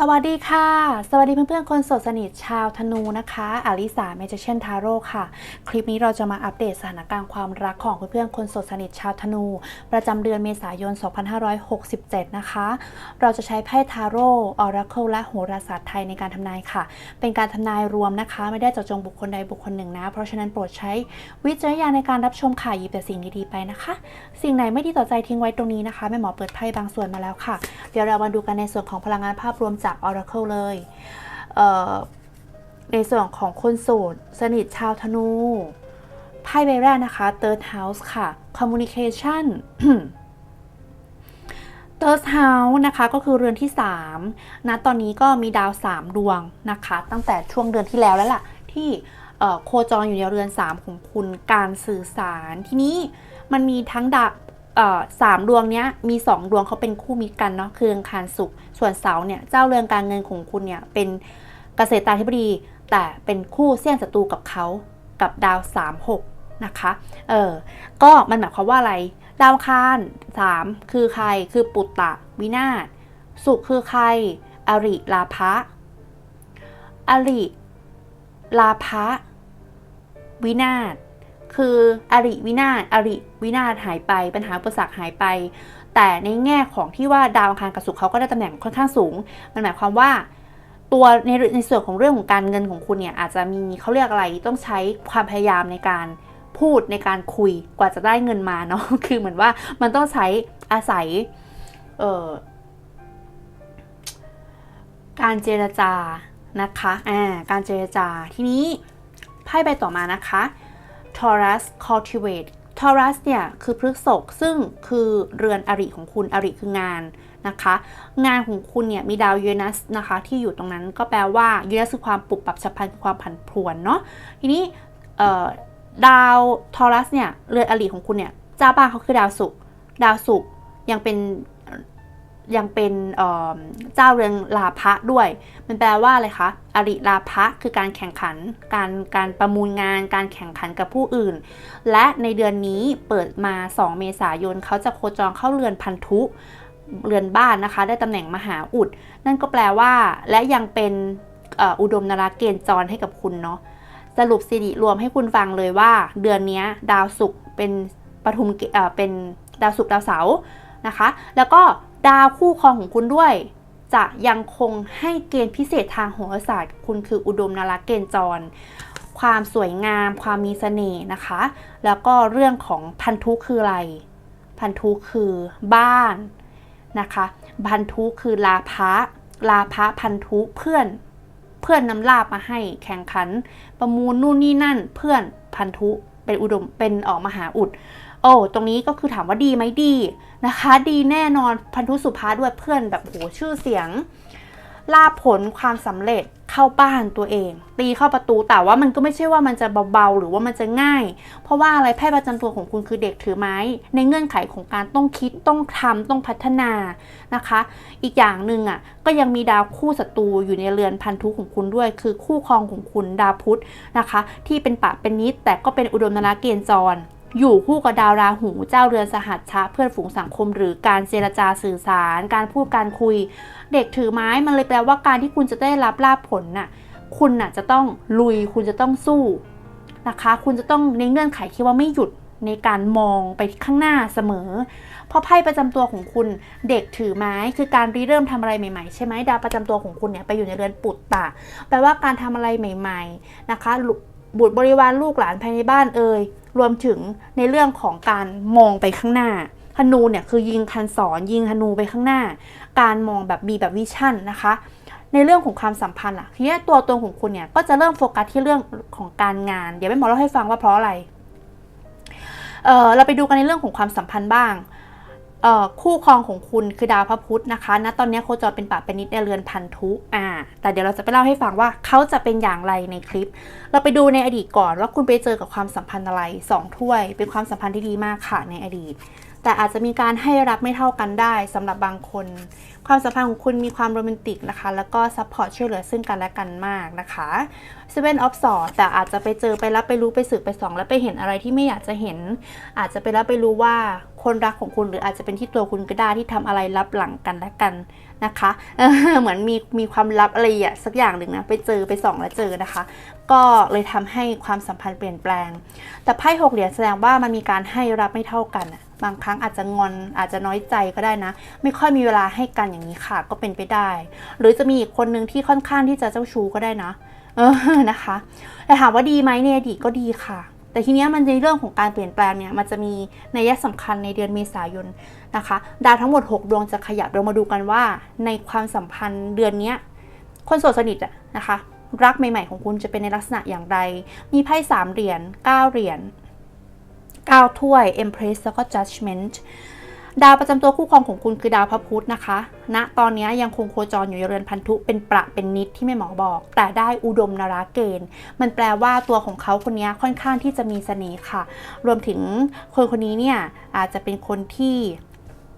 สวัสดีค่ะ สวัสดีเพื่อนๆ คนสดสนิทชาวธนูนะคะอลิสาเมจิเชนทาโร่ค่ะ คลิปนี้เราจะมาอัปเดตสถานการณ์ความรักของเพื่อนๆ คนสดสนิทชาวธนู ประจำเดือนเมษายน 2567 นะคะ เราจะใช้ไพ่ทาโร่ออราเคิลและโหราศาสตร์ไทยในการทำนายค่ะ เป็นการทำนายรวมนะคะ ไม่ได้เจาะจงบุคคลใดบุคคลหนึ่งนะ เพราะฉะนั้นโปรดใช้วิจารณญาณในการรับชมค่ะหยิบแต่สิ่งดีๆไปนะคะ สิ่งไหนไม่ดีต่อใจทิ้งไว้ตรงนี้นะคะแม่หมอเปิดไพ่บางส่วนมาแล้วค่ะ เดี๋ยวเรามาดูกันในส่วนของพลังงานภาพรวมจาก Oracle เลยเในส่วนของคนโสดสนิทชาวธนูไพ่ใบแรกนะคะ Third House ค่ะ Communication Third House นะคะก็คือเรือนที่3นะตอนนี้ก็มีดาว 3 ดวงนะคะ ตั้งแต่ช่วงเดือนที่แล้วแล้วล่ะ ที่โคจรอยู่ในเรือน 3 ของคุณการสื่อสาร ทีนี้มันมีทั้งดา สามดวงเนี้ยมี 2 ดวงเขาเป็นคู่มิตรกันเนาะคืออังคารศุกร์ส่วนเสาเนี่ยเจ้าเรือนการเงินของคุณเนี่ยเป็นเกษตราธิบดี แต่เป็นคู่เสี่ยงศัตรูกับเขากับดาว 3 6 นะคะเออก็มันหมายความว่าอะไร ดาวคาร3คือใครคือปุตตะวินาศศุกร์คือใคร อริลาภะอริลาภะวินาศ คืออริวินาศอริวินาศหายไป ปัญหาอุปสรรคหายไป แต่ในแง่ของที่ว่าดาวอังคารกับศุกร์เขาก็ได้ตำแหน่งค่อนข้างสูง มันหมายความว่าตัวในในส่วนของเรื่องของการเงินของคุณเนี่ยอาจจะมีเขาเรียกอะไรต้องใช้ความพยายามในการพูดในการคุยกว่าจะได้เงินมาเนาะคือเหมือนว่ามันต้องใช้อาศัยเอ่อการเจรจานะคะอ่าการเจรจาทีนี้ไพ่ใบต่อมานะคะ Taurus cultivate Taurus เนี่ยคือพฤกษกซึ่งคือเรือนอริของคุณอริคืองานนะคะ งานของคุณเนี่ยมีดาวยูเรนัสนะคะที่อยู่ตรงนั้นก็แปลว่ายูเรนัสคือความปรับปรับฉับพลันคือความผันผวนเนาะทีนี้ดาวทอรัสเนี่ยเรือนอริของคุณเนี่ยเจ้าบ้านเขาคือดาวศุกร์ดาวศุกร์ยังเป็น ยังเป็นเจ้าเรือนลาภะด้วย มันแปลว่าอะไรคะอริลาภะคือการแข่งขัน การการประมูลงาน การแข่งขันกับผู้อื่น และในเดือนนี้เปิดมา 2 เมษายนเขาจะโคจรเข้าเรือนพันธุ เรือนบ้านนะคะ ได้ตำแหน่งมหาอุด นั่นก็แปลว่า และยังเป็นอุดมนาราเกณฑ์จรให้กับคุณเนาะสรุปสิริรวมให้คุณฟังเลยว่า เดือนนี้ดาวศุกร์เป็นปทุมเเป็นดาวศุกร์ดาวเสาร์นะคะ แล้วก็ ดาวคู่ครองของคุณด้วย จะยังคงให้เกณฑ์พิเศษทางโหราศาสตร์ คุณคืออุดมนาราเกณฑ์จร ความสวยงาม ความมีเสน่ห์นะคะ แล้วก็เรื่องของพันธุคืออะไร พันธุคือบ้านนะคะ พันธุคือลาภะลาภะพันธุเพื่อนเพื่อนนำลาบมาให้แข่งขัน ประมูลนู่นนี่นั่นเพื่อนพันธุเป็นอุดมเป็นออกมหาอุด อ้ตรงนี้ก็คือถามว่าดีไหมดีนะคะ ดีแน่นอนพันธุสุภาด้วยเพื่อนแบบโหชื่อเสียงลาผลความสำเร็จเข้าบ้านตัวเอง ตีเข้าประตูแต่ว่ามันก็ไม่ใช่ว่ามันจะเบาๆ หรือว่ามันจะง่าย เพราะว่าอะไรไพ่ประจำตัวของคุณคือเด็กถือไม้ ในเงื่อนไขของการต้องคิดต้องทำต้องพัฒนานะคะ อีกอย่างหนึ่งอะก็ยังมีดาวคู่ศัตรูอยู่ในเรือนพันธุของคุณด้วย คือคู่ครองของคุณดาวพุธนะคะ ที่เป็นปะเป็นนิดแต่ก็เป็นอุดมนาราเกณฑ์จร อยู่คู่กับดาวราหูเจ้าเรือนสหัชชะเพื่อนฝูงสังคม หรือการเจรจาสื่อสาร การพูดการคุย เด็กถือไม้มันเลยแปลว่าการที่คุณจะได้รับลาภผลน่ะคุณน่ะจะต้องลุยคุณจะต้องสู้นะคะ คุณจะต้องในเงื่อนไขที่ว่าไม่หยุดในการมองไปข้างหน้าเสมอ เพราะไพ่ประจำตัวของคุณเด็กถือไม้คือการริเริ่มทำอะไรใหม่ๆใช่ไหมดาวประจำตัวของคุณเนี่ยไปอยู่ในเรือนปุตตะแปลว่าการทำอะไรใหม่ ๆ นะคะ บุตรบริวารลูกหลานภายในบ้านเอ่ยรวมถึงในเรื่องของการมองไปข้างหน้าธนูเนี่ยคือยิงคันศรยิงธนูไปข้างหน้า การมองแบบมีแบบวิชั่นนะคะ ในเรื่องของความสัมพันธ์ล่ะทีนี้ตัวตนของคุณเนี่ยก็จะเริ่มโฟกัสที่เรื่องของการงาน เดี๋ยวแม่หมอเล่าให้ฟังว่าเพราะอะไรเเราไปดูกันในเรื่องของความสัมพันธ์บ้าง คู่ครองของคุณคือดาวพระพุธนะคะณตอนนี้โคจรเป็นปะเป็นนิดในเรือนพันธุอ่า แต่เดี๋ยวเราจะไปเล่าให้ฟังว่าเขาจะเป็นอย่างไรในคลิป เราไปดูในอดีตก่อนว่าคุณไปเจอกับความสัมพันธ์อะไรสองถ้วย เป็นความสัมพันธ์ที่ดีมากค่ะในอดีต แต่อาจจะมีการให้รับไม่เท่ากันได้สำหรับบางคน ความสัมพันธ์ของคุณมีความโรแมนติกนะคะ แล้วก็ซัพพอร์ตช่วยเหลือซึ่งกันและกันมากนะคะ Seven of Swords แต่อาจจะไปเจอไปรับไปรู้ไปสืบไปส่อง แล้วไปเห็นอะไรที่ไม่อยากจะเห็น อาจจะไปรับไปรู้ว่า คนรักของคุณหรืออาจจะเป็นที่ตัวคุณก็ได้ที่ทำอะไรลับหลังกันและกันนะคะเเหมือนมีมีความลับอะไรอะสักอย่างหนึ่งนะไปเจอไปส่องแล้วเจอนะคะ ก็เลยทำให้ความสัมพันธ์เปลี่ยนแปลง แต่ไพ่หกเหรียญแสดงว่ามันมีการให้รับไม่เท่ากันบางครั้งอาจจะงอนอาจจะน้อยใจก็ได้นะ ไม่ค่อยมีเวลาให้กันอย่างนี้ค่ะ ก็เป็นไปได้ หรือจะมีอีกคนนึงที่ค่อนข้างที่จะเจ้าชู้ก็ได้นะ เออนะคะแต่ถามว่าดีไหมในอดีตก็ดีค่ะ แต่ทีเนี้ยมันในเรื่องของการเปลี่ยนแปลงเนี่ยมันจะมีในยะสำคัญในเดือนเมษายนนะคะ ดาวทั้งหมด 6 ดวงจะขยับเรามาดูกันว่า ในความสัมพันธ์เดือนเนี้ยคนโสดสนิทอะนะคะรักใหม่ๆของคุณจะเป็นในลักษณะอย่างไร มีไพ่สามเหรียญ9เหรียญ9ถ้วย Empress แล้วก็ Judgment ดาวประจำตัวคู่ครองของคุณคือดาวพระพุธนะคะณตอนนี้ยังคงโคจรอยู่ในเรือนพันธุเป็นประเป็นนิดที่แม่หมอบอก แต่ได้อุดมนาราเกณฑ์ มันแปลว่าตัวของเขาคนนี้ค่อนข้างที่จะมีเสน่ห์ค่ะ รวมถึงคนคนนี้เนี่ยอาจจะเป็นคนที่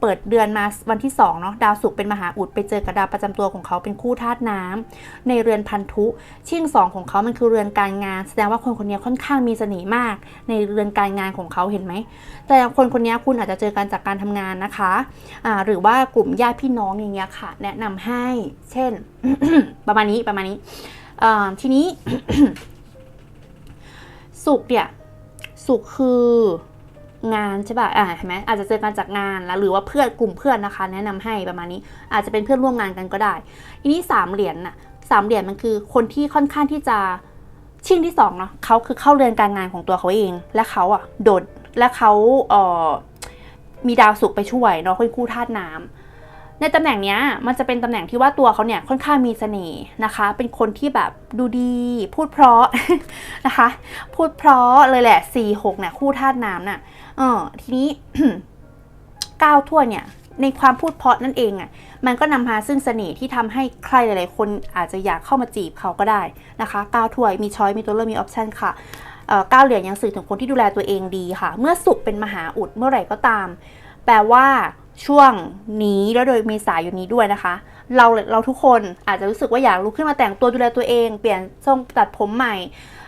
เปิดเดือนมาวันที่2เนาะดาวศุกร์เป็นมหาอุดไปเจอกับดาวประจำตัวของเขาเป็นคู่ธาตุน้ำในเรือนพันธุชิ่งสองของเขามันคือเรือนการงาน แสดงว่าคนคนนี้ค่อนข้างมีเสน่ห์มาก ในเรือนการงานของเขาเห็นไหม แต่คนคนนี้คุณอาจจะเจอกันจากการทำงานนะคะอ่าหรือว่ากลุ่มญาติพี่น้องอย่างเงี้ยค่ะ แนะนำให้ เช่น ประมาณนี้ประมาณนี้ทีนี้สุขเนี่ยสุขคือ งานใช่ป่ะ อ่าเห็นไหมอาจจะเจอกันจากงานแล้วหรือว่าเพื่อนกลุ่มเพื่อนนะคะ แนะนำให้ประมาณนี้ อาจจะเป็นเพื่อนร่วมงานกันก็ได้ ทีนี้สามเหรียญน่ะสามเหรียญมันคือคนที่ค่อนข้างที่จะชิงที่สองเนาะเขาคือเข้าเรือนการงานของตัวเขาเอง และเขาอะโดดและเขาเอ่อมีดาวศุกร์ไปช่วยเนาะเป็นคู่ธาตุน้ำ ในตำแหน่งนี้มันจะเป็นตำแหน่งที่ว่าตัวเขาเนี่ยค่อนข้างมีเสน่ห์นะคะ เป็นคนที่แบบดูดี พูดเพราะนะคะ พูดเพราะเลยแหละ4 6เนี่ยคู่ธาตุน้ำน่ะเออทีนี้ก้าวทั่วเนี่ย ในความพูดเพราะนั่นเองอะ่ะมันก็นำพาซึ่งเสน่ห์ที่ทำให้ใครหลาย ๆ คนอาจจะอยากเข้ามาจีบเขาก็ได้นะคะก้าวถ้วยมีช้อยมีตัวเลือกมีออปชันค่ะเก้าวเหรียญยังสื่อถึงคนที่ดูแลตัวเองดีค่ะ เมื่อสุขเป็นมหาอุดเมื่อไหร่ก็ตาม แปลว่า ช่วงนี้แล้วโดยเมษายนนี้ด้วยนะคะ เราเราทุกคนอาจจะรู้สึกว่าอยากลุกขึ้นมาแต่งตัวดูแลตัวเอง เปลี่ยนทรงตัดผมใหม่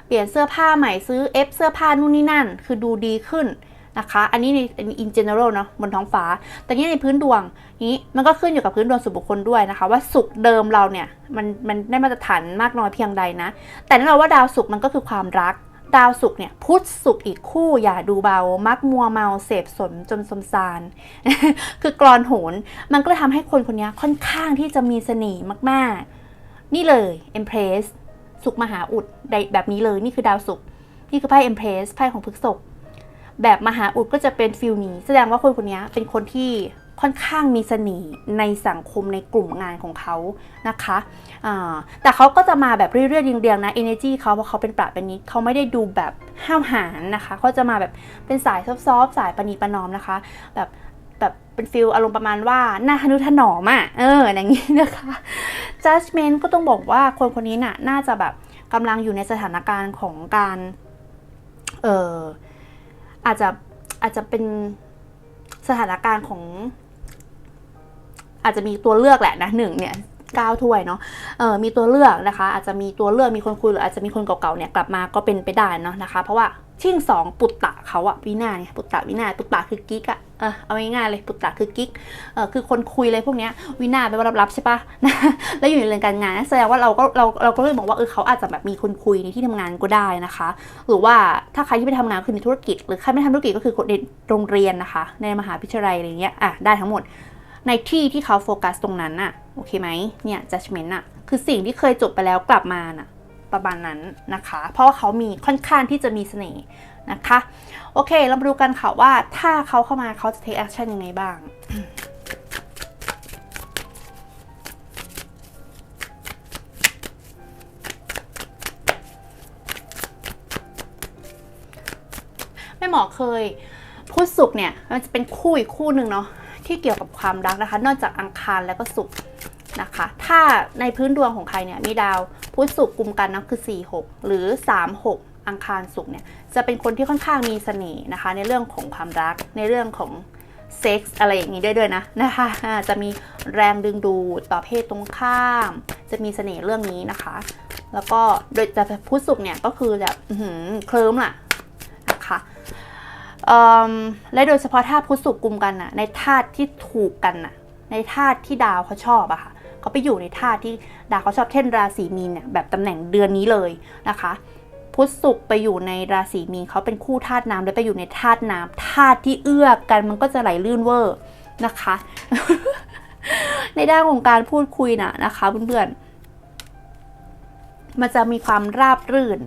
เปลี่ยนเสื้อผ้าใหม่ซื้อเอฟเสื้อผ้านู่นนี่นั่น คือดูดีขึ้นนะคะ อันนี้ใน in general เนาะบนท้องฟ้า แต่นี่ในพื้นดวงนี้มันก็ขึ้นอยู่กับพื้นดวงส่วนบุคคลด้วยนะคะ ว่าสุขเดิมเราเนี่ยมันมันได้มาตรฐานมากน้อยเพียงใดนะ แต่แน่นอนว่าดาวสุขมันก็คือความรัก ดาวสุขเนี่ยพุธสุขอีกคู่อย่าดูเบา มักมัวเมาเสพสนจนสมสาร คือกรอนโหน มันก็เลยทำให้คนคนนี้ค่อนข้างที่จะมีเสน่ห์มากๆ นี่เลย Empress สุขมหาอุดแบบนี้เลยนี่คือดาวสุขนี่คือไพ่ Empress ไพ่ของพฤกษภแบบมหาอุดก็จะเป็นฟิลนี้ แสดงว่าคนคนนี้เป็นคนที่ค่อนข้างมีเสน่ห์ในสังคมในกลุ่มงานของเขานะคะ แต่เขาก็จะมาแบบเรื่อยๆเรียงๆนะ energy เขาเพราะเขาเป็นปราเป็นนิดเขาไม่ได้ดูแบบห้าวหาญนะคะเขาจะมาแบบเป็นสายซอฟๆสายปณีปนอมนะคะ แบบแบบเป็นฟิลอารมณ์ประมาณว่าหน้าทนุถนอมอะ่ะเอออย่างนี้นะคะ judgment ก็ต้องบอกว่าคนคนนี้น่ะน่าจะแบบกำลังอยู่ในสถานการณ์ของการเอออาจจะอาจจะเป็นสถานการณ์ของอาจจะมีตัวเลือกแหละนะหนึ่งเนี่ย ก้าถ้วยเนาะเออมีตัวเลือกนะคะ อาจจะมีตัวเลือกมีคนคุยหรืออาจจะมีคนเก่าๆเนี่ยกลับมาก็เป็นไปได้เนาะนะคะ เพราะว่าชิ่งสองปุตตะเขาอะวินาเนี่ยปุตตะวินาปุตตะคือกิ๊กอะเออเอาง่ายๆเลยปุตตะคือกิ๊กเออคือคนคุยอะไรพวกเนี้ยวินาไปว่ารับๆใช่ปะนะแล้วอยู่ในเรื่องการงานแสดงว่าเราก็เราเราก็เลยบอกว่าเออเขาอาจจะแบบมีคนคุยในที่ทำงานก็ได้นะคะ หรือว่าถ้าใครที่ไปทำงานคือในธุรกิจ หรือใครไม่ทำธุรกิจก็คือคนในโรงเรียนนะคะ ในมหาวิทยาลัยอะไรเงี้ยอะได้ทั้งหมด ในที่ที่เขาโฟกัสตรงนั้นน่ะโอเคไหมเนี่ย judgment น่ะคือสิ่งที่เคยจบไปแล้วกลับมาน่ะประมาณนั้นนะคะ เพราะว่าเขามีค่อนข้างที่จะมีเสน่ห์นะคะ โอเค เรามาดูกันค่ะว่าถ้าเขาเข้ามาเขาจะ take action ยังไงบ้างแม่หมอเคยพูดสุกเนี่ยมันจะเป็นคู่อีกคู่หนึ่งเนาะ ที่เกี่ยวกับความรักนะคะ นอกจากอังคารแล้วก็สุกนะคะ ถ้าในพื้นดวงของใครเนี่ยมีดาวพุธสุกกลุ่มกันนะคือ 4 6 หรือ 3 6 อังคารสุกเนี่ยจะเป็นคนที่ค่อนข้างมีเสน่ห์นะคะ ในเรื่องของความรักในเรื่องของเซ็กส์อะไรอย่างนี้ได้ด้วยนะนะคะจะมีแรงดึงดูดต่อเพศตรงข้าม จะมีเสน่ห์เรื่องนี้นะคะ แล้วก็โดยจะพุธสุกเนี่ยก็คือแบบเคลิ้มล่ะ และโดยเฉพาะธาตุพุธสุกกุมกันน่ะในธาตุที่ถูกกันน่ะในธาตุที่ดาวเขาชอบอะค่ะเขาไปอยู่ในธาตุที่ดาวเขาชอบเช่นราศีมีนเนี่ยแบบตำแหน่งเดือนนี้เลยนะคะ พุธศุกร์ไปอยู่ในราศีมีนเขาเป็นคู่ธาตุน้ำแล้วไปอยู่ในธาตุน้ำธาตุที่เอื้อกันมันก็จะไหลลื่นเวอร์นะคะ ในด้านของการพูดคุยนะนะคะเพื่อนๆมันจะมีความราบรื่น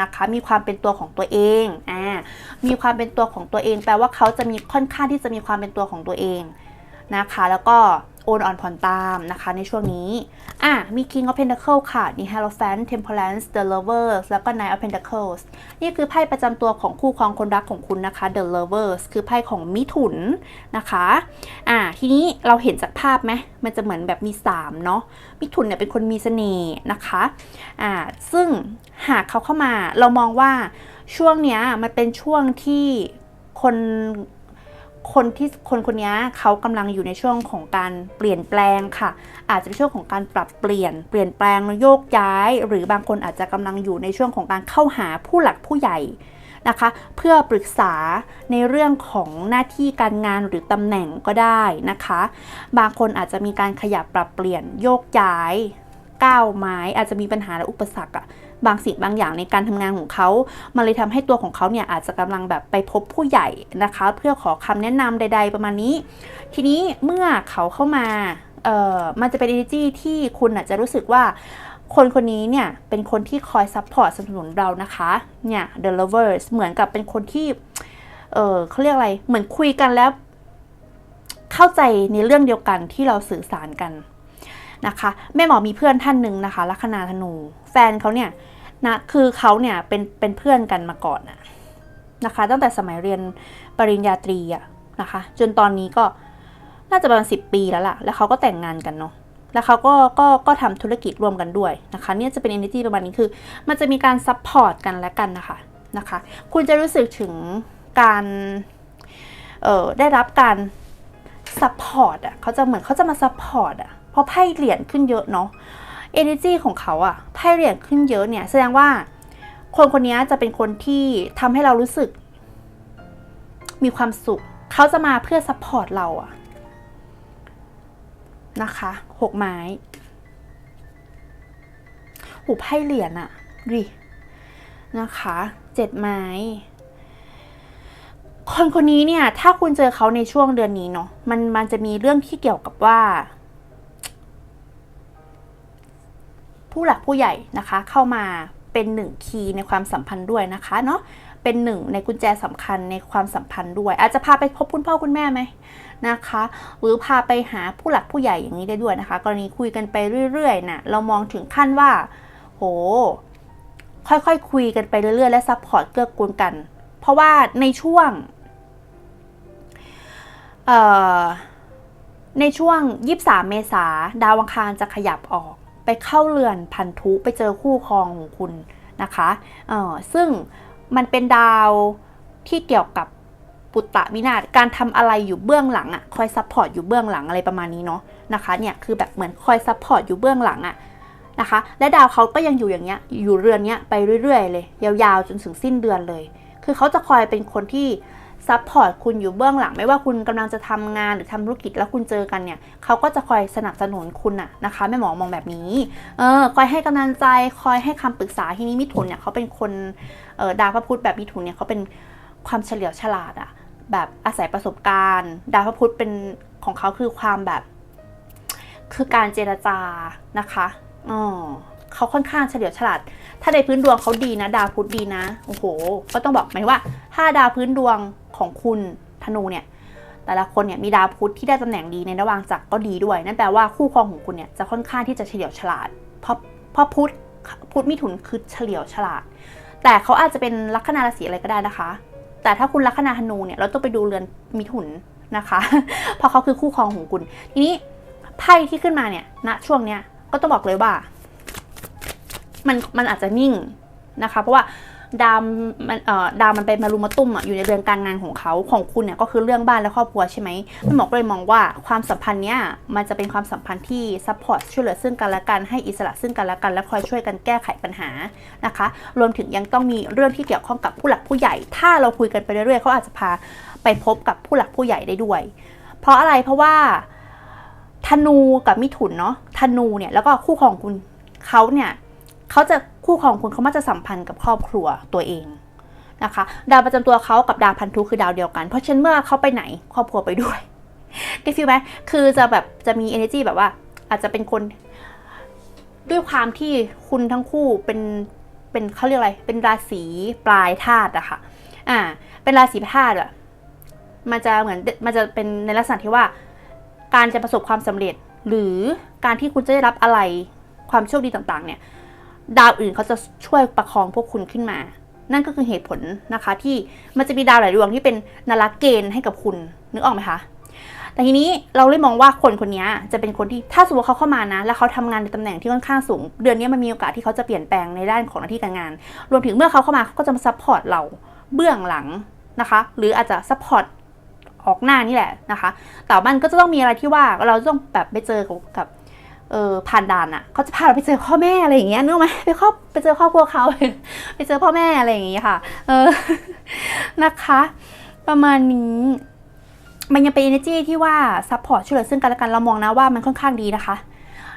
นะคะ มีความเป็นตัวของตัวเองอ่ามีความเป็นตัวของตัวเอง แปลว่าเขาจะมีค่อนข้างที่จะมีความเป็นตัวของตัวเองนะคะ แล้วก็ นอ่อนผ่อนตามนะคะในช่วงนี้ อะ มี King of Pentacles ค่ะมี Hierophant Temperance The Lovers แล้วก็ Knight of Pentacles นี่คือไพ่ประจำตัวของคู่ครองคนรักของคุณนะคะ The Lovers คือไพ่ของมิถุนนะคะ อะ ทีนี้เราเห็นจากภาพไหมมันจะเหมือนแบบมี 3 เนาะมิถุนเนี่ยเป็นคนมีเสน่ห์นะคะ อ่า ซึ่งหากเขาเข้ามาเรามองว่าช่วงเนี้ยมันเป็นช่วงที่คน คนที่คนคนนี้เขากำลังอยู่ในช่วงของการเปลี่ยนแปลงค่ะ อาจจะเป็นช่วงของการปรับเปลี่ยน เปลี่ยนแปลงโยกย้าย หรือบางคนอาจจะกำลังอยู่ในช่วงของการเข้าหาผู้หลักผู้ใหญ่นะคะ เพื่อปรึกษาในเรื่องของหน้าที่การงานหรือตำแหน่งก็ได้นะคะ บางคนอาจจะมีการขยับปรับเปลี่ยนโยกย้าย ก้าวไม้อาจจะมีปัญหาและอุปสรรคอะบางสิ่งบางอย่างในการทำงานของเขา มันเลยทำให้ตัวของเขาเนี่ยอาจจะกำลังแบบไปพบผู้ใหญ่นะคะ เพื่อขอคำแนะนำใด ๆ ประมาณนี้ ทีนี้เมื่อเขาเข้ามาเอ่อมันจะเป็น energy ที่คุณอาจจะรู้สึกว่าคนคนนี้เนี่ยเป็นคนที่คอยซัพพอร์ตสนับสนุนเรานะคะเนี่ย the lovers เหมือนกับเป็นคนที่เออเขาเรียกอะไรเหมือนคุยกันแล้ว เข้าใจในเรื่องเดียวกันที่เราสื่อสารกัน นะคะแม่หมอมีเพื่อนท่านหนึ่งนะคะลัคนาธนู แฟนเขาเนี่ยนะคือเขาเนี่ยเป็นเป็นเพื่อนกันมาก่อนอะนะคะ ตั้งแต่สมัยเรียนปริญญาตรีอะนะคะ จนตอนนี้ก็น่าจะประมาณสิปีแล้วล่ะ แล้วเขาก็แต่งงานกันเนาะแล้วเขาก็ก็ก็ทำธุรกิจร่วมกันด้วยนะคะ เนี่ยจะเป็น energy ประมาณนี้คือ มันจะมีการซัพพอร์ตกันและกันนะคะนะคะ คุณจะรู้สึกถึงการเอ่อได้รับการซัพพอร์ตอะเขาจะเหมือนเขาจะมาซัพพอร์ตอะ เพราะไพ่เหรียญขึ้นเยอะเนาะ energy ของเขาอะไพ่เหรียญขึ้นเยอะเนี่ย แสดงว่าคนคนนี้จะเป็นคนที่ทำให้เรารู้สึก มีความสุข เขาจะมาเพื่อซัพพอร์ตเราอะนะคะหกไม้หูไพ่เหรียญอะดินะคะเจ็ดไม้คนคนนี้เนี่ย ถ้าคุณเจอเขาในช่วงเดือนนี้เนาะมันมันจะมีเรื่องที่เกี่ยวกับว่า ผู้หลักผู้ใหญ่นะคะเข้ามาเป็นหนึ่งคีย์ในความสัมพันธ์ด้วยนะคะเนาะเป็นหนึ่งในกุญแจสำคัญในความสัมพันธ์ด้วย อาจจะพาไปพบคุณพ่อคุณแม่ไหมนะคะ หรือพาไปหาผู้หลักผู้ใหญ่อย่างนี้ได้ด้วยนะคะ กรณีคุยกันไปเรื่อยๆนะเรามองถึงขั้นว่า โห ค่อยๆคคุยกันไปเรื่อยๆ และซัพพอร์ตเกื้อกูลกัน เพราะว่าในช่วงเอ่อในช่วง 23 เมษาดาวอังคารจะขยับออก ไปเข้าเรือนพันธุไปเจอคู่ครองของคุณนะคะเอ่อซึ่งมันเป็นดาวที่เกี่ยวกับปุตตะวินาศการทำอะไรอยู่เบื้องหลังอะคอยซัพพอร์ตอยู่เบื้องหลังอะไรประมาณนี้เนาะนะคะเนี่ยคือแบบเหมือนคอยซัพพอร์ตอยู่เบื้องหลังอะนะคะ และดาวเขาก็ยังอยู่อย่างเงี้ยอยู่เรือนเนี้ยไปเรื่อยๆ เลย ยาวๆจนถึงสิ้นเดือนเลย คือเขาจะคอยเป็นคนที่ ซัพพอร์ตคุณอยู่เบื้องหลัง ไม่ว่าคุณกำลังจะทำงานหรือทำธุรกิจแล้วคุณเจอกันเนี่ยเขาก็จะคอยสนับสนุนคุณอะนะคะแม่หมอมองแบบนี้เออคอยให้กำลังใจคอยให้คำปรึกษาที่นี้มิถุนเนี่ยเขาเป็นคนเออดาวพระพุธแบบมิถุนเนี่ยเขาเป็นความเฉลียวฉลาดอะแบบอาศัยประสบการณ์ ดาวพระพุธเป็นของเขาคือความแบบ คือการเจรจานะคะอ๋อเขาค่อนข้างเฉลียวฉลาด ถ้าในพื้นดวงเขาดีนะ ดาวพุธดีนะ โอ้โห ก็ต้องบอกหมายว่า ถ้าดาวพื้นดวง ของคุณธนูเนี่ยแต่ละคนเนี่ยมีดาวพุธที่ได้ตำแหน่งดีในระหว่างจักรก็ดีด้วย นั่นแปลว่าคู่ครองของคุณเนี่ยจะค่อนข้างที่จะเฉลียวฉลาด เพราะเพราะพุธพุธมิถุนคือเฉลียวฉลาด แต่เขาอาจจะเป็นลัคนาราศีอะไรก็ได้นะคะ แต่ถ้าคุณลัคนาธนูเนี่ยเราต้องไปดูเรือนมิถุนนะคะ เพราะเขาคือคู่ครองของคุณ ทีนี้ไพ่ที่ขึ้นมาเนี่ยณช่วงเนี้ยก็ต้องบอกเลยว่า มันมันอาจจะนิ่งนะคะ เพราะว่า ดาวมันเอ่อดาวมันเป็นมารุมมาตุ้มอะอยู่ในเรือนการงานของเขาของคุณเนี่ยก็คือเรื่องบ้านและครอบครัวใช่ไหมแม่หมอก็เลยมองว่าความสัมพันธ์เนี้ยมันจะเป็นความสัมพันธ์ที่ซัพพอร์ตช่วยเหลือซึ่งกันและกันให้อิสระซึ่งกันและกัน และคอยช่วยกันแก้ไขปัญหานะคะ รวมถึงยังต้องมีเรื่องที่เกี่ยวข้องกับผู้หลักผู้ใหญ่ ถ้าเราคุยกันไปเรื่อยๆเขาอาจจะพาไปพบกับผู้หลักผู้ใหญ่ได้ด้วย เพราะอะไรเพราะว่าธนูกับมิถุนเนาะธนูเนี่ยแล้วก็คู่ของคุณเขาเนี่ย เขาจะคู่ของคุณเขามักจะสัมพันธ์กับครอบครัวตัวเองนะคะ ดาวประจำตัวเขากับดาวพันธุคือดาวเดียวกัน เพราะฉะนั้นเมื่อเขาไปไหนครอบครัวไปด้วยได้ฟีลไหมคือจะแบบจะมี energy แบบว่า อาจจะเป็นคนด้วยความที่คุณทั้งคู่เป็นเป็นเขาเรียกอะไร เป็นราศีปลายธาตุอะค่ะ อ่า เป็นราศีธาตุอะมันจะเหมือนมันจะเป็นในลักษณะที่ว่า การจะประสบความสำเร็จ หรือการที่คุณจะได้รับอะไรความโชคดีต่างๆ เนี่ย ดาวอื่นเขาจะช่วยประคองพวกคุณขึ้นมา นั่นก็คือเหตุผลนะคะที่มันจะมีดาวหลายดวงที่เป็นนารักเกณฑ์ให้กับคุณนึกออกไหมคะแต่ทีนี้เราเลยมองว่าคนคนนี้จะเป็นคนที่ถ้าสมมติเขาเข้ามานะ แล้วเขาทำงานในตำแหน่งที่ค่อนข้างสูง เดือนนี้มันมีโอกาสที่เขาจะเปลี่ยนแปลงในด้านของหน้าที่การงาน รวมถึงเมื่อเขาเข้ามาเขาก็จะมาซัพพอร์ตเราเบื้องหลังนะคะ หรืออาจจะซัพพอร์ตออกหน้านี่แหละนะคะ แต่มันก็จะต้องมีอะไรที่ว่าเราต้องแบบไปเจอกับ เออผ่านด่านอะ่ะเขาจะพาเราไปเจอพ่อแม่อะไรอย่างเงี้ยนึกไหมไปครอบไปเจอครอบครัวเขาไปเจอพ่อแม่อะไรอย่างเงี้ยค่ะ เออนะคะ ประมาณนี้มันยังเป็น energy ที่ว่าซัพพอร์ตช่วยเหลือซึ่งกันและกันเรามองนะว่ามันค่อนข้างดีนะคะ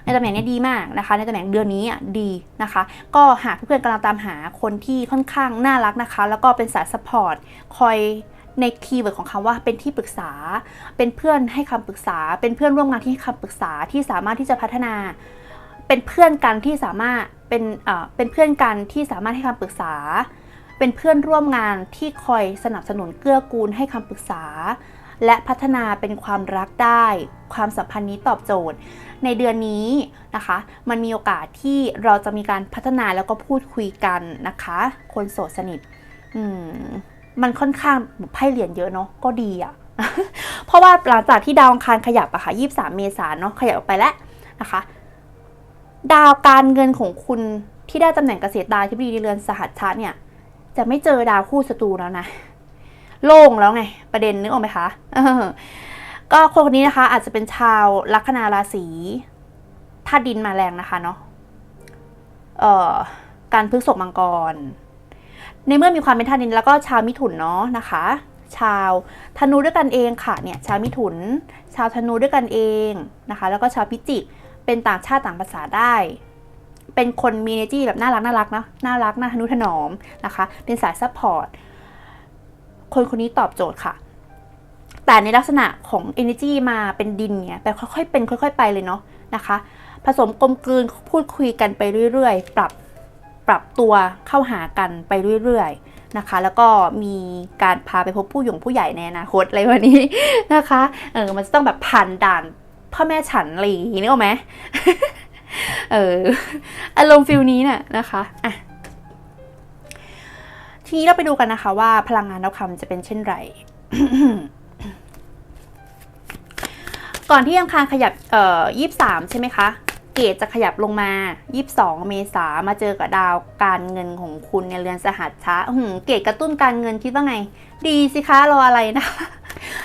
ในตำแหน่งนี้ดีมากนะคะ ในตำแหน่งเดือนนี้อะดีนะคะ ก็หากเพื่อนๆกำลังตามหาคนที่ค่อนข้างน่ารักนะคะ แล้วก็เป็นสายซัพพอร์ตคอย ในคีย์เวิร์ดของคำว่าเป็นที่ปรึกษา เป็นเพื่อนให้คำปรึกษา เป็นเพื่อนร่วมงานที่ให้คำปรึกษาที่สามารถที่จะพัฒนา เป็นเพื่อนกันที่สามารถเป็นเอ่อเป็นเพื่อนกันที่สามารถให้คำปรึกษา เป็นเพื่อนร่วมงานที่คอยสนับสนุนเกื้อกูลให้คำปรึกษา และพัฒนาเป็นความรักได้ ความสัมพันธ์นี้ตอบโจทย์ ในเดือนนี้นะคะ มันมีโอกาสที่เราจะมีการพัฒนาแล้วก็พูดคุยกันนะคะ คนโสดสนิท อืม มันค่อนข้างไพ่เหรียญเยอะเนาะก็ดีอะเพราะว่าหลังจากที่ดาวอังคารขยับอะค่ะ23เมษายนเนาะขยับออกไปแล้วนะคะ ดาวการเงินของคุณที่ได้ตำแหน่งเกษตรดาวที่ดีเรือนสหัสชาเนี่ย จะไม่เจอดาวคู่ศัตรูแล้วนะ โล่งแล้วไง ประเด็นนึกออกไหมคะก็คนคนนี้นะคะ อาจจะเป็นชาวลัคนาราศีธาตุดินมาแรงนะคะเนาะเอ่อการพฤกษกมังกร ในเมื่อมีความเป็นธาตุดินแล้วก็ชาวมิถุนเนาะนะคะ ชาวธนูด้วยกันเองค่ะเนี่ยชาวมิถุน ชาวธนูด้วยกันเองนะคะ แล้วก็ชาวพิจิกเป็นต่างชาติต่างภาษาได้ เป็นคนมีเนจีแบบน่ารักน่ารักนะน่ารักน่าทนุถนอมนะคะ เป็นสายซัพพอร์ตคนคนนี้ตอบโจทย์ค่ะแต่ในลักษณะของ energy มาเป็นดินเนี่ยแบบค่อยๆเป็นค่อย ๆ ไปเลยเนาะนะคะ ผสมกลมกลืนพูดคุยกันไปเรื่อย ๆ ปรับ ปรับตัวเข้าหากันไปเรื่อยๆนะคะ แล้วก็มีการพาไปพบผู้หยงผู้ใหญ่ในอนาคตอะไรแบบนี้นะคะเออมันจะต้องแบบผ่านด่านพ่อแม่ฉันอะไรอย่างงี้นึกออกไหมเอออารมณ์ฟิลนี้น่ะนะคะอะทีนี้เราไปดูกันนะคะว่าพลังงานดาวคำจะเป็นเช่นไรก่อนที่อังคารขยับเอ่อยี่สามใช่ไหมคะ เกตจะขยับลงมา 22 เมษามาเจอกับดาวการเงินของคุณในเรือนสหัสช้าอื้อหืเกตกระตุ้นการเงินคิดว่าไง ดีสิคะรออะไรนะ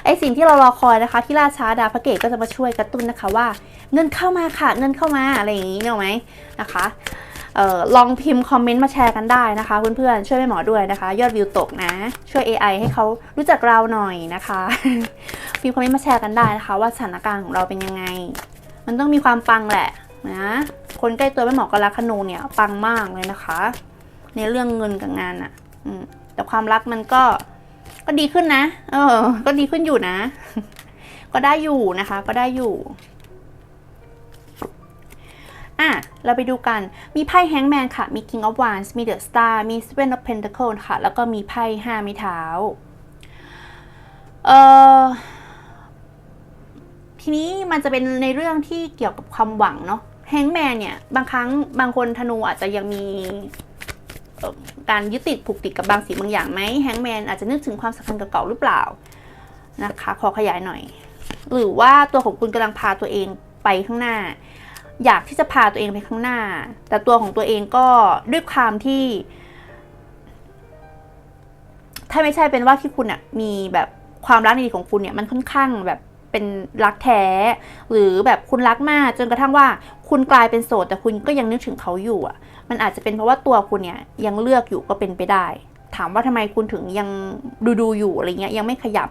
ไอสิ่งที่เรารอคอยนะคะ ที่ลาช้าดาวพระเกตก็จะมาช่วยกระตุ้นนะคะว่า เงินเข้ามาค่ะ เงินเข้ามาอะไรอย่างนี้เนกอะไหมนะคะออลองพิมพ์คอมเมนต์มาแชร์กันได้นะคะเพื่อนๆช่วยแม่หมอด้วยนะคะ ยอดวิวตกนะ ช่วย AI ให้เขารู้จักเราหน่อยนะคะพิมพ์คอมเมนต์มาแชร์กันได้นะคะ ว่าสถานการณ์ของเราเป็นยังไง มันต้องมีความปังแหละ นะคนใกล้ตัวแม่หมอกับลักขนูเนี่ยปังมากเลยนะคะ ในเรื่องเงินกับงานอะ่ะอืมแต่ความรักมันก็ก็ดีขึ้นนะ เออ ก็ดีขึ้นอยู่นะ ก็ได้อยู่นะคะ ก็ได้อยู่อะ เราไปดูกัน มีไพ่แฮงแมนค่ะ มี King of Wands มี The Star มี Seven of Pentacles ค่ะ แล้วก็มีไพ่ห้าไม้เท้า เอ่อ ทีนี้มันจะเป็นในเรื่องที่เกี่ยวกับความหวังเนาะแฮงแมนเนี่ย บางครั้งบางคนธนูอาจจะยังมีการยึดติดผูกติดกับบางสิ่งบางอย่างไหมแฮงแมนอาจจะนึกถึงความสัมพันธ์เก่าๆหรือเปล่านะคะ ขอขยายหน่อย หรือว่าตัวของคุณกำลังพาตัวเองไปข้างหน้า อยากที่จะพาตัวเองไปข้างหน้า แต่ตัวของตัวเองก็ด้วยความที่ ถ้าไม่ใช่เป็นว่าที่คุณอะมีแบบความรักในดีของคุณเนี่ยมันค่อนข้างแบบ เป็นรักแท้ หรือแบบคุณรักมากจนกระทั่งว่าคุณกลายเป็นโสดแต่คุณก็ยังนึกถึงเขาอยู่อะ มันอาจจะเป็นเพราะว่าตัวคุณเนี่ยยังเลือกอยู่ก็เป็นไปได้ ถามว่าทำไมคุณถึงยังดูดูอยู่อะไรเงี้ยยังไม่ขยับ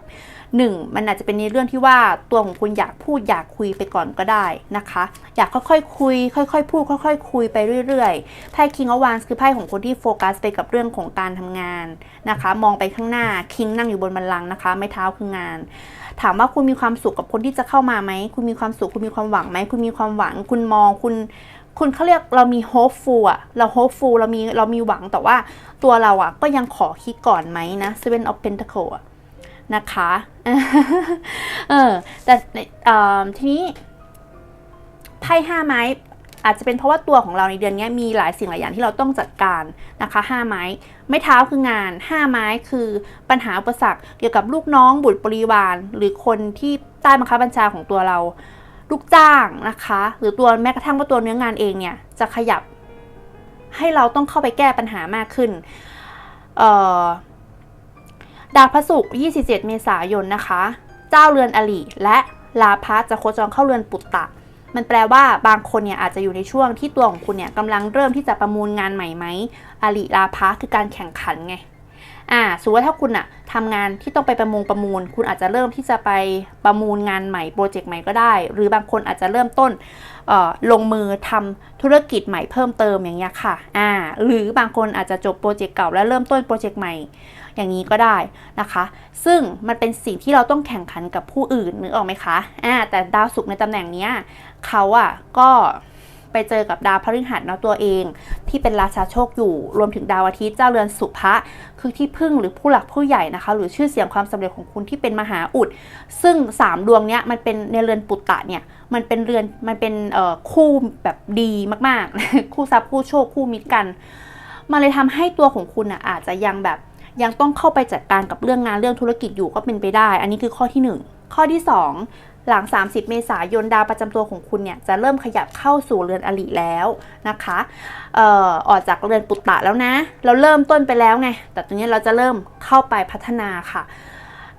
หนึ่งมันอาจจะเป็นในเรื่องที่ว่าตัวของคุณอยากพูดอยากคุยไปก่อนก็ได้นะคะ อยากค่อยๆคุย ค่อยๆ พูด ค่อยๆ คุยไปเรื่อยๆไพ่ King of Wands คือไพ่ของคนที่โฟกัสไปกับเรื่องของการทำงานนะคะ มองไปข้างหน้าคิงนั่งอยู่บนบันลังนะคะ ไม่เท้าคืองาน ถามว่าคุณมีความสุขกับคนที่จะเข้ามาไหมคุณมีความสุขคุณมีความหวังไหมคุณมีความหวัง คุณมองคุณคุณเขาเรียกเรามี hopeful อะเรา hopeful เรามีเรามีหวังแต่ว่าตัวเราอะก็ยังขอคิดก่อนไหมนะ Seven of Pentacle อะ นะคะเออแต่ทีนี้ไพ่ห้าไม้อาจจะเป็นเพราะว่าตัวของเราในเดือนนี้มีหลายสิ่งหลายอย่างที่เราต้องจัดการนะคะห้าไม้ ไม่เท้าคืองานห้าไม้คือปัญหาอุปสรรคเกี่ยวกับลูกน้องบุตรบริวาร หรือคนที่ใต้บังคับบัญชาของตัวเรา ลูกจ้างนะคะ หรือตัวแม้กระทั่งว่าตัวเนื้องานเองเนี่ยจะขยับ ให้เราต้องเข้าไปแก้ปัญหามากขึ้น เอ่อ ดาวพระศุกร์27 เมษายนนะคะ เจ้าเรือนอลิและลาพะจะโคจรเข้าเรือนปุตตะ มันแปลว่าบางคนเนี่ยอาจจะอยู่ในช่วงที่ตัวของคุณเนี่ยกำลังเริ่มที่จะประมูลงานใหม่ไหมอลิลาพะคือการแข่งขันไงอ่าสมมติว่าถ้าคุณอะทำงานที่ต้องไปประมูลประมูล คุณอาจจะเริ่มที่จะไปประมูลงานใหม่โปรเจกต์ใหม่ก็ได้ หรือบางคนอาจจะเริ่มต้นเอ่อลงมือทำธุรกิจใหม่เพิ่มเติมอย่างเงี้ยค่ะอ่าหรือบางคนอาจจะจบโปรเจกต์เก่าแล้วเริ่มต้นโปรเจกต์ใหม่ อย่างนี้ก็ได้นะคะ ซึ่งมันเป็นสิ่งที่เราต้องแข่งขันกับผู้อื่นนึกออกไหมคะอ่าแต่ดาวศุกร์ในตำแหน่งนี้เขาอะก็ไปเจอกับดาวพฤหัสเนาะตัวเอง ที่เป็นราชาโชคอยู่ รวมถึงดาวอาทิตย์เจ้าเรือนสุภะคือที่พึ่งหรือผู้หลักผู้ใหญ่นะคะ หรือชื่อเสียงความสำเร็จของคุณที่เป็นมหาอุด ซึ่ง 3 ดวงเนี้ยมันเป็นในเรือนปุตตะเนี่ยมันเป็นเรือนมันเป็นคู่แบบดีมากๆ คู่ทรัพย์คู่โชคคู่มิตรกัน มันเลยทำให้ตัวของคุณอะอาจจะยังแบบ ยังต้องเข้าไปจัดการกับเรื่องงานเรื่องธุรกิจอยู่ก็เป็นไปได้ อันนี้คือข้อที่ 1 ข้อที่ 2 หลัง 30 เมษายนดาวประจำตัวของคุณเนี่ยจะเริ่มขยับเข้าสู่เรือนอลิแล้วนะคะเอ่อออกจากเรือนปุตตะแล้วนะ เราเริ่มต้นไปแล้วไง แต่ตรงนี้เราจะเริ่มเข้าไปพัฒนาค่ะ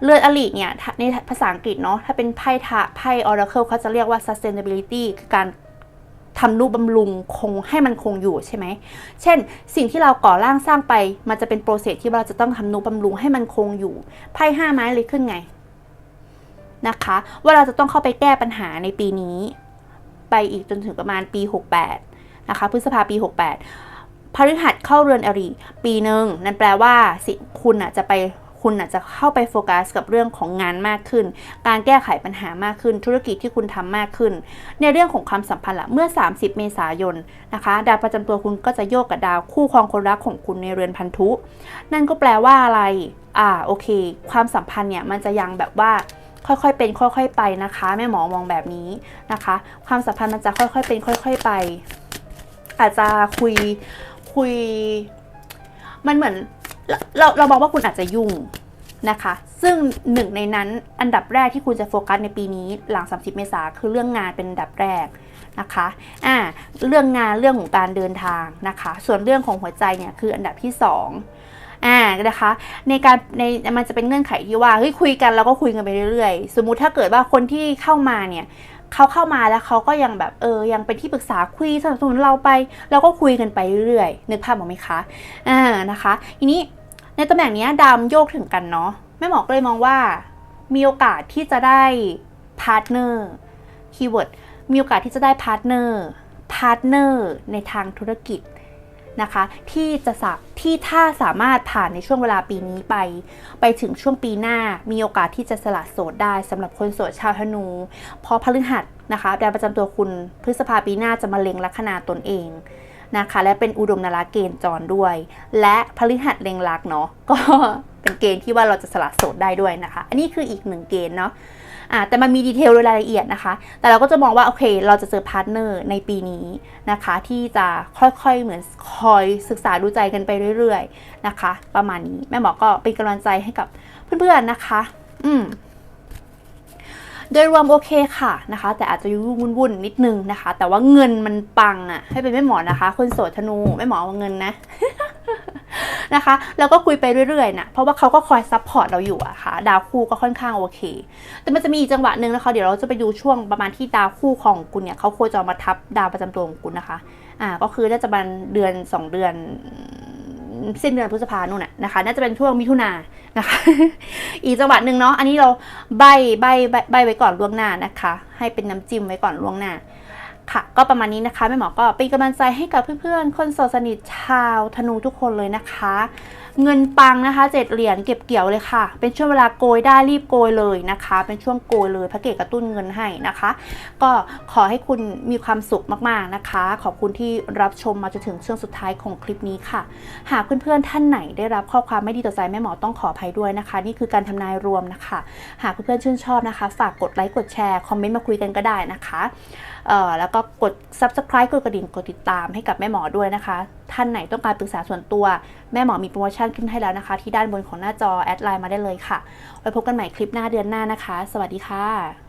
เรือนอลิเนี่ยในภาษาอังกฤษเนาะถ้าเป็นไพ่ทะไพ่ Oracle เขาจะเรียกว่า sustainability คือการ ทำนุบำรุงคงให้มันคงอยู่ใช่ไหม เช่น สิ่งที่เราก่อร่างสร้างไป มันจะเป็นโปรเซสที่เราจะต้องทำนุบำรุงให้มันคงอยู่ ไพ่ห้าไม้เลยขึ้นไงนะคะ ว่าเราจะต้องเข้าไปแก้ปัญหาในปีนี้ ไปอีกจนถึงประมาณปี 68 นะคะ พฤษภาปี 68พฤหัสเข้าเรือนอริปีหนึ่งนั่นแปลว่าสิคุณอะจะไป คุณอาจจะเข้าไปโฟกัสกับเรื่องของงานมากขึ้น การแก้ไขปัญหามากขึ้น ธุรกิจที่คุณทำมากขึ้น ในเรื่องของความสัมพันธ์ละเมื่อ 30 เมษายนนะคะ ดาวประจำตัวคุณก็จะโยกกับดาวคู่ครองคนรักของคุณในเรือนพันธุ นั่นก็แปลว่าอะไร อ่าโอเค ความสัมพันธ์เนี่ยมันจะยังแบบว่าค่อยๆเป็นค่อย ๆ ไปนะคะแม่หมอมองแบบนี้นะคะ ความสัมพันธ์มันจะค่อยๆเป็นค่อย ๆไป อาจจะคุยคุย มันเหมือน เราเรามองว่าคุณอาจจะยุ่งนะคะ ซึ่งหนึ่งในนั้นอันดับแรกที่คุณจะโฟกัสในปีนี้หลัง 30 เมษาคือเรื่องงานเป็นอันดับแรกนะคะอ่าเรื่องงานเรื่องของการเดินทางนะคะ ส่วนเรื่องของหัวใจเนี่ยคืออันดับที่สองอ่านะคะในการในมันจะเป็นเงื่อนไขที่ว่าเฮ้ยคุยกันแล้วก็คุยกันไปเรื่อยๆ สมมุติถ้าเกิดว่าคนที่เข้ามาเนี่ยเขาเข้ามาแล้วเขาก็ยังแบบเออยังเป็นที่ปรึกษาคุยสนับสนุนเราไปเราก็คุยกันไปเรื่อยๆนึกภาพออกไหมคะอ่านะคะทีนี้ ในตำแหน่งนี้ดาวโยกถึงกันเนาะแม่หมอก็เลยมองว่า มีโอกาสที่จะได้พาร์ทเนอร์คีย์เวิร์ดมีโอกาสที่จะได้พาร์ทเนอร์พาร์ทเนอร์ในทางธุรกิจนะคะที่จะสักที่ถ้าสามารถผ่านในช่วงเวลาปีนี้ไป ไปถึงช่วงปีหน้ามีโอกาสที่จะสละโสดได้สำหรับคนโสดชาวธนู เพราะพฤหัสนะคะดาวประจำตัวคุณพฤษภาปีหน้าจะมาเล็งลัคนาตนเอง นะคะ และเป็นอุดมนาราเกณฑ์จรด้วย และพฤหัสเล็งลักเนาะก็เป็นเกณฑ์ที่ว่าเราจะสละโสดได้ด้วยนะคะ อันนี้คืออีกหนึ่งเกณฑ์เนาะอ่าแต่มันมีดีเทลโดยรายละเอียดนะคะ แต่เราก็จะมองว่า โอเค เราจะเจอพาร์ทเนอร์ในปีนี้นะคะ ที่จะค่อยๆเหมือนคอยศึกษาดูใจกันไปเรื่อย ๆ นะคะ ประมาณนี้แม่หมอก็เป็นกำลังใจให้กับเพื่อนๆนะคะ อืม โดยรวมโอเคค่ะนะคะ แต่อาจจะยุ่งวุ่นๆนิดนึงนะคะ แต่ว่าเงินมันปังอะ่ะ ให้เป็นแม่หมอนะคะ คนโสดธนูแม่หมอว่าเงินนะนะคะแล้วก็คุยไปเรื่อยๆนะเพราะว่าเขาก็คอยซัพพอร์ตเราอยู่อะค่ะ ดาวคู่ก็ค่อนข้างโอเค แต่มันจะมีอีกจังหวะหนึ่งนะคะ เดี๋ยวเราจะไปดูช่วงประมาณที่ดาวคู่ของคุณเนี่ยเขาโคจรมาทับดาวประจำตัวของคุณนะคะ อ่า ก็คือน่าจะประมาณเดือน 2 เดือน สิ้นเดือนพฤษภานู่นน่ะนะคะน่าจะเป็นช่วงมิถุนานะคะ อีกจังหวะหนึ่งเนาะอันนี้เราใบใบใบใบไว้ก่อนล่วงหน้านะคะ ให้เป็นน้ำจิ้มไว้ก่อนล่วงหน้าค่ะก็ประมาณนี้นะคะแม่หมอก็เป็นกำลังใจให้กับเพื่อนๆ คนโสดสนิทชาวธนูทุกคนเลยนะคะ เงินปังนะคะเจ็ดเหรียญเก็บเกี่ยวเลยค่ะ เป็นช่วงเวลาโกยได้รีบโกยเลยนะคะ เป็นช่วงโกยเลยพระเกศกระตุ้นเงินให้นะคะ ก็ขอให้คุณมีความสุขมากๆนะคะ ขอบคุณที่รับชมมาจนถึงช่วงสุดท้ายของคลิปนี้ค่ะ หากเพื่อนๆท่านไหนได้รับข้อความไม่ดีต่อใจแม่หมอต้องขออภัยด้วยนะคะ นี่คือการทำนายรวมนะคะ หากเพื่อนๆชื่นชอบนะคะ ฝากกดไลค์กดแชร์คอมเมนต์มาคุยกันก็ได้นะคะ แล้วก็กด subscribe กดกระดิ่งกดติดตามให้กับแม่หมอด้วยนะคะ ท่านไหนต้องการปรึกษาส่วนตัว แม่หมอมีโปรโมชั่นขึ้นให้แล้วนะคะ ที่ด้านบนของหน้าจอแอดไลน์มาได้เลยค่ะไว้พบกันใหม่คลิปหน้าเดือนหน้านะคะ สวัสดีค่ะ